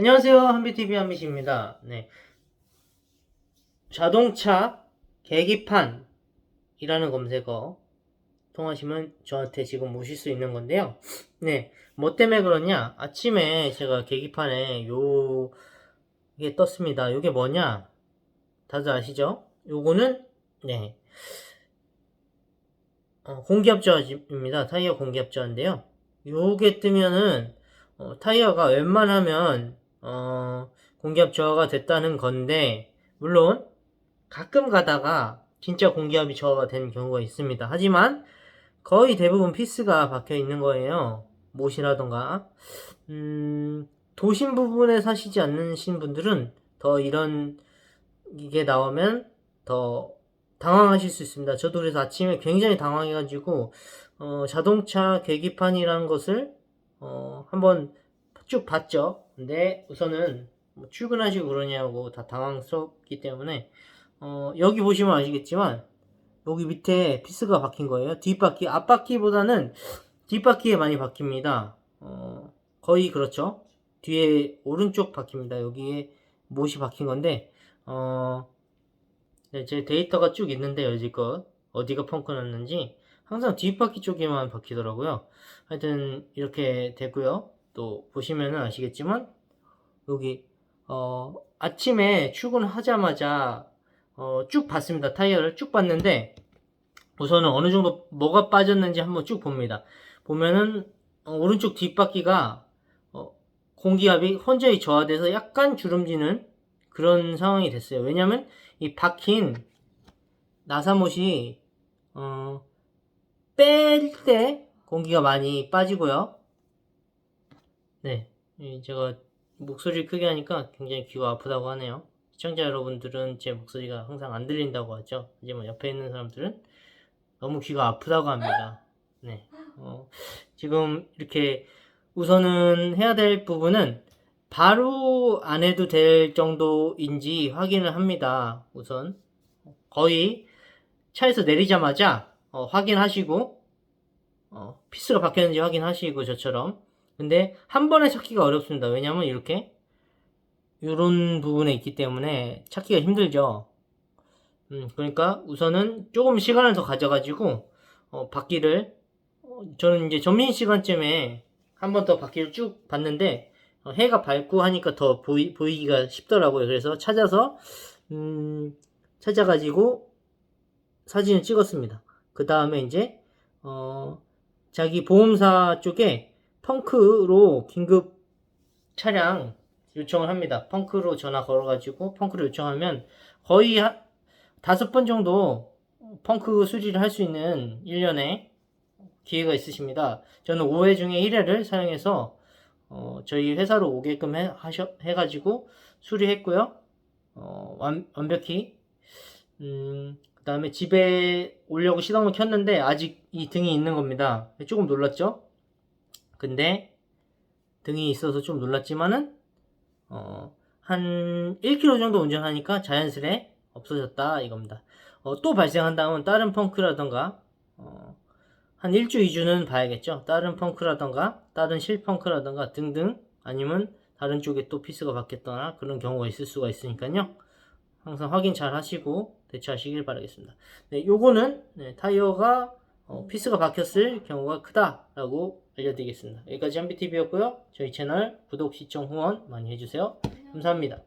안녕하세요. 한비TV 한비씨입니다. 네. 자동차 계기판이라는 검색어 통하시면 저한테 지금 오실 수 있는 건데요. 네. 뭐 때문에 그러냐? 아침에 제가 계기판에 요, 이게 떴습니다. 요게 뭐냐? 다들 아시죠? 요거는, 네. 어, 공기압저입니다. 타이어 공기압저인데요. 요게 뜨면은, 어, 타이어가 웬만하면 어, 공기압 저하가 됐다는 건데 물론 가끔 가다가 진짜 공기압이 저하가 된 경우가 있습니다. 하지만 거의 대부분 피스가 박혀 있는 거예요. 못이라던가 음, 도심 부분에 사시지 않으신 분들은 더 이런 이게 나오면 더 당황하실 수 있습니다. 저도 그래서 아침에 굉장히 당황해가지고 어, 자동차 계기판이라는 것을 어, 한번 쭉 봤죠. 근데 우선은 뭐 출근하시고 그러냐고 다 당황스럽기 때문에 어, 여기 보시면 아시겠지만 여기 밑에 피스가 박힌 거예요. 뒷바퀴, 앞바퀴보다는 뒷바퀴에 많이 박힙니다. 어, 거의 그렇죠. 뒤에 오른쪽 바퀴입니다. 여기에 못이 박힌 건데 어, 네, 제 데이터가 쭉 있는데 여지껏 어디가 펑크 났는지 항상 뒷바퀴 쪽에만 박히더라고요. 하여튼 이렇게 되고요. 또 보시면은 아시겠지만 여기 어 아침에 출근하자마자 어, 쭉 봤습니다. 타이어를 쭉 봤는데 우선은 어느 정도 뭐가 빠졌는지 한번 쭉 봅니다. 보면은 어, 오른쪽 뒷바퀴가 어, 공기압이 현저히 저하돼서 약간 주름지는 그런 상황이 됐어요. 왜냐면 이 박힌 나사못이 어, 뺄 때 공기가 많이 빠지고요. 네, 이 제가 목소리를 크게 하니까 굉장히 귀가 아프다고 하네요. 시청자 여러분들은 제 목소리가 항상 안 들린다고 하죠. 하지만 옆에 있는 사람들은 너무 귀가 아프다고 합니다. 네, 어, 지금 이렇게 우선은 해야 될 부분은 바로 안 해도 될 정도인지 확인을 합니다. 우선 거의 차에서 내리자마자 어, 확인하시고 어, 피스가 박혔는지 확인하시고 저처럼 근데 한 번에 찾기가 어렵습니다. 왜냐면 이렇게 이런 부분에 있기 때문에 찾기가 힘들죠. 음, 그러니까 우선은 조금 시간을 더 가져가지고 어, 바퀴를 어, 저는 이제 점심 시간쯤에 한 번 더 바퀴를 쭉 봤는데 어, 해가 밝고 하니까 더 보이, 보이기가 쉽더라고요. 그래서 찾아서 음, 찾아가지고 사진을 찍었습니다. 그 다음에 이제 어, 자기 보험사 쪽에 펑크로 긴급 차량 요청을 합니다. 펑크로 전화 걸어가지고 펑크를 요청하면 거의 한 다섯 번 정도 펑크 수리를 할 수 있는 1년에 기회가 있으십니다. 저는 5회 중에 1회를 사용해서 어, 저희 회사로 오게끔 해, 하셔, 해가지고 수리했고요. 어, 완, 완벽히 음, 그 다음에 집에 오려고 시동을 켰는데 아직 이 등이 있는 겁니다. 조금 놀랐죠? 근데 등이 있어서 좀 놀랐지만은 어, 한 1km 정도 운전하니까 자연스레 없어졌다 이겁니다. 어, 또 발생한다면 다른 펑크라던가 어, 한 1주 2주는 봐야겠죠. 다른 펑크라던가 다른 실펑크라던가 등등 아니면 다른 쪽에 또 피스가 박혔거나 그런 경우가 있을 수가 있으니까요. 항상 확인 잘 하시고 대처하시길 바라겠습니다. 네, 요거는 네, 타이어가 어, 피스가 박혔을 경우가 크다라고 알려드리겠습니다. 여기까지 한비TV였고요. 저희 채널 구독, 시청, 후원 많이 해주세요. 감사합니다.